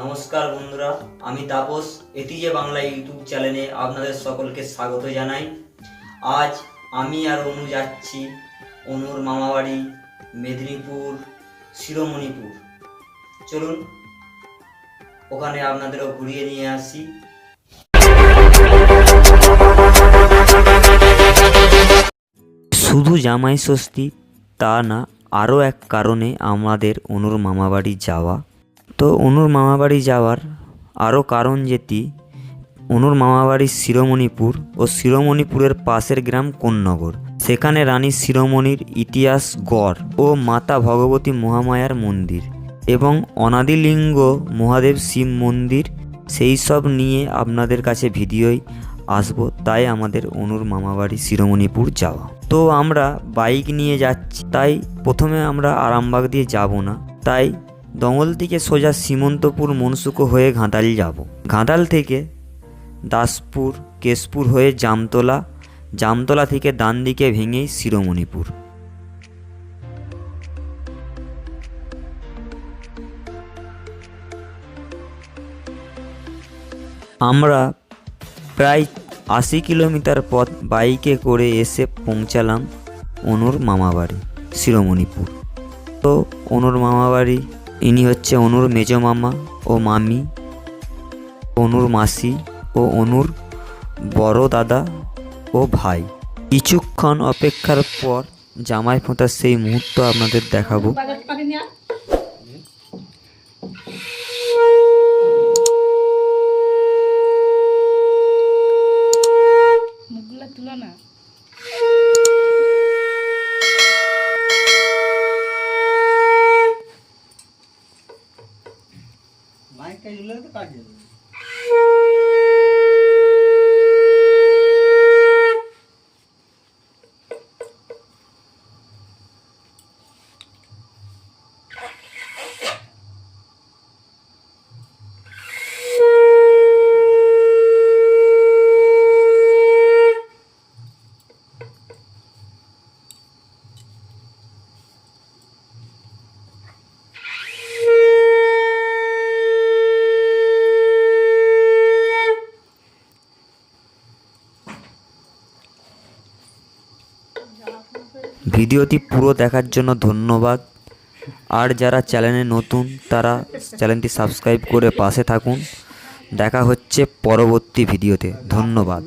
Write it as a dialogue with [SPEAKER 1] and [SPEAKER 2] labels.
[SPEAKER 1] নমস্কার বন্ধুরা, আমি তাপস, এটিজে বাংলা ইউটিউব চ্যানেলে আপনাদের সকলকে স্বাগত জানাই। আজ আমি আর অনু যাচ্ছি অনুর মামাবাড়ি, মেদিনীপুর, শিরোমণিপুর। চলুন, ওখানে আপনাদেরও ঘুরিয়ে নিয়ে আসি। শুধু জামাই ষষ্ঠী, তা না, আরও এক কারণে আমাদের অনুর মামাবাড়ি যাওয়া তো অনুর মামাবাড়ি যাওয়ার আরও কারণ যেটি, অনুর মামাবাড়ি শিরোমণিপুর ও শিরোমণিপুরের পাশের গ্রাম কোন্নগর। সেখানে রানী শিরোমণির ইতিহাস গড় ও মাতা ভগবতী মহামায়ার মন্দির এবং অনাদিলিঙ্গ মহাদেব শিব মন্দির, সেই সব নিয়ে আপনাদের কাছে ভিডিওই আসব, তাই আমাদের অনুর মামাবাড়ি শিরোমণিপুর যাওয়া। তো আমরা বাইক নিয়ে যাচ্ছি, তাই প্রথমে আমরা আরামবাগ দিয়ে যাব না, তাই দঙ্গল থেকে সোজা সীমন্তপুর মনসুকো হয়ে ঘাটাল যাব। ঘাটাল থেকে দাসপুর, কেশপুর হয়ে জামতলা জামতলা থেকে ডান দিকে ভেঙেই শিরোমণিপুর। আমরা প্রায় আশি কিলোমিটার পথ বাইকে করে এসে পৌঁছালাম অনুর মামাবাড়ি, শিরোমণিপুর। তো অনুর মামাবাড়ি ইনি হচ্ছে অনুর মেজ মামা ও মামি, অনুর মাসি ও অনুর বড় দাদা ও ভাই। কিছুক্ষণ অপেক্ষার পর জামাই ফোঁটার সেই মুহূর্ত আপনাদের দেখাবো।
[SPEAKER 2] মাইকটা ঝুলে তো কাজ যাবে
[SPEAKER 1] ভিডিওটি পুরো দেখার জন্য ধন্যবাদ। আর যারা চ্যানেলে নতুন, তারা চ্যানেলটি সাবস্ক্রাইব করে পাশে থাকুন। দেখা হচ্ছে পরবর্তী ভিডিওতে। ধন্যবাদ।